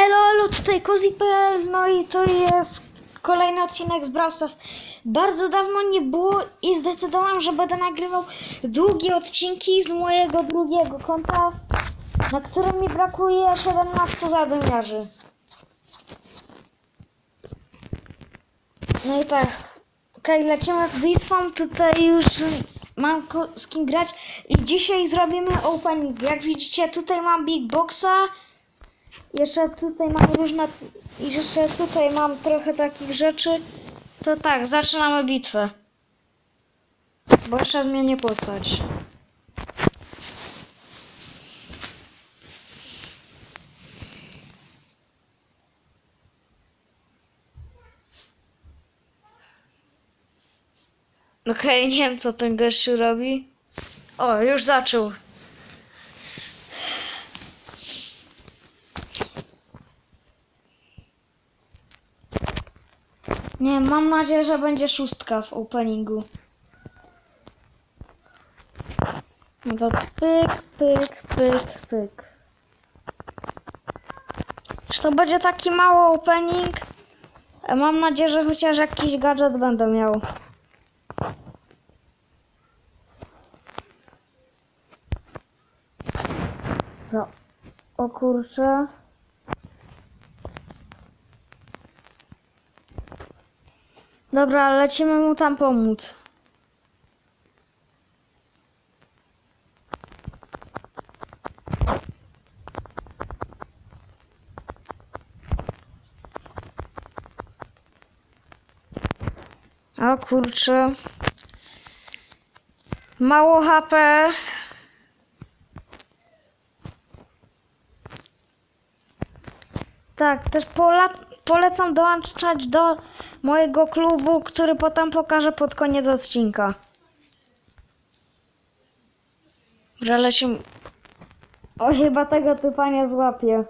Elo, elo, tutaj Cozy.pl, no i to jest kolejny odcinek z Brawl Stars. Bardzo dawno nie było i zdecydowałam, że będę nagrywał długie odcinki z mojego drugiego konta, na którym mi brakuje 17 zadymiarzy. No i tak, okej, lecimy z bitwą, tutaj już mam z kim grać i dzisiaj zrobimy opening. Jak widzicie, tutaj mam Big Boxa, jeszcze tutaj mam różne. I jeszcze tutaj mam trochę takich rzeczy. To tak, zaczynamy bitwę. Bo jeszcze zmienię postać. Okej, nie wiem co ten gościu robi. O, już zaczął. Nie, mam nadzieję, że będzie szóstka w openingu. No to pyk, pyk, pyk, pyk. Że to będzie taki mały opening. a Mam nadzieję, że chociaż jakiś gadżet będę miał. No. O kurczę. Dobra, lecimy mu tam pomóc. O kurczę. Mało HP. Tak, też pola polecam dołączać do mojego klubu, który potem pokażę pod koniec odcinka. Że lecimy... O, chyba tego typa nie złapię.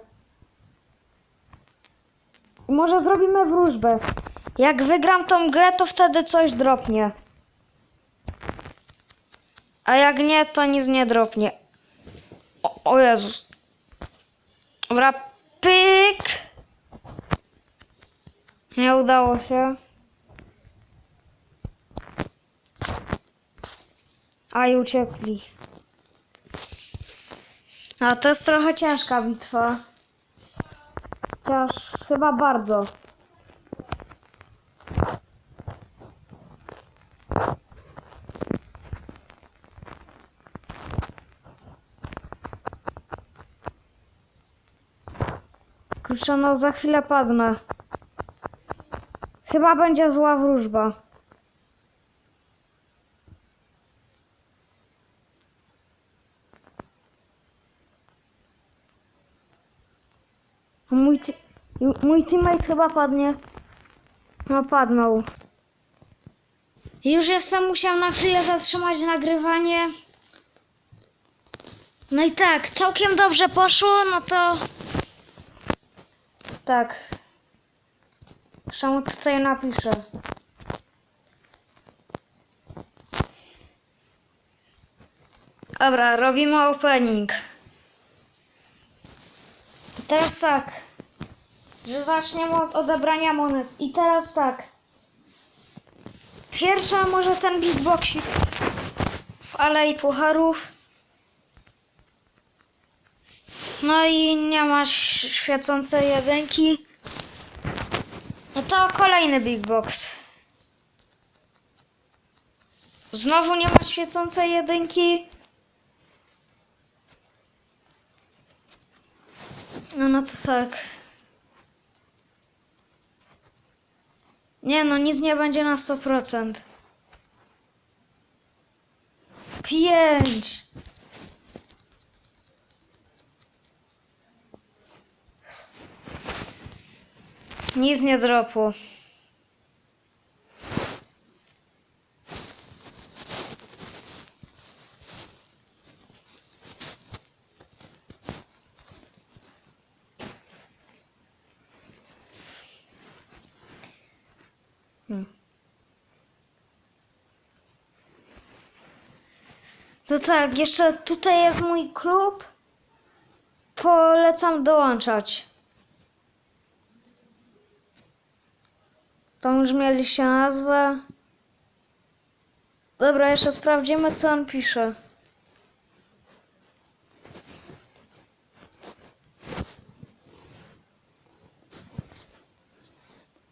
Może zrobimy wróżbę. Jak wygram tą grę, to wtedy coś dropnie. A jak nie, to nic nie dropnie. O, o Jezus. Dobra, pyk. Nie udało się. A i uciekli. A to jest trochę ciężka bitwa. Chociaż chyba bardzo. Kurczę, no za chwilę padnę. Chyba będzie zła wróżba. Mój, mój teammate chyba padnie. No padnął. Już jestem musiał na chwilę zatrzymać nagrywanie. No i tak, całkiem dobrze poszło, no to... Tak. Czemu tutaj napiszę? Dobra, robimy opening. I teraz tak. Że zaczniemy od odebrania monet. I teraz tak. Pierwsza może ten beatboxik w Alei Pucharów. No i nie masz świecącej jedynki. To kolejny big box. Znowu nie ma świecącej jedynki. No, no to tak. Nie no, nic nie będzie na 100%. Pięć. Nic nie dropło. Hmm. To tak, jeszcze tutaj jest mój klub. Polecam dołączać. Tam już mieliście nazwę. Dobra, jeszcze sprawdzimy, co on pisze.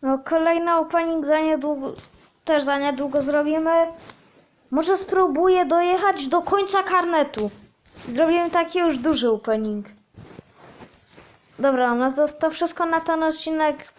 No, kolejny opening za niedługo, też za niedługo zrobimy. Może spróbuję dojechać do końca karnetu. Zrobimy taki już duży opening. Dobra, no to, to wszystko na ten odcinek.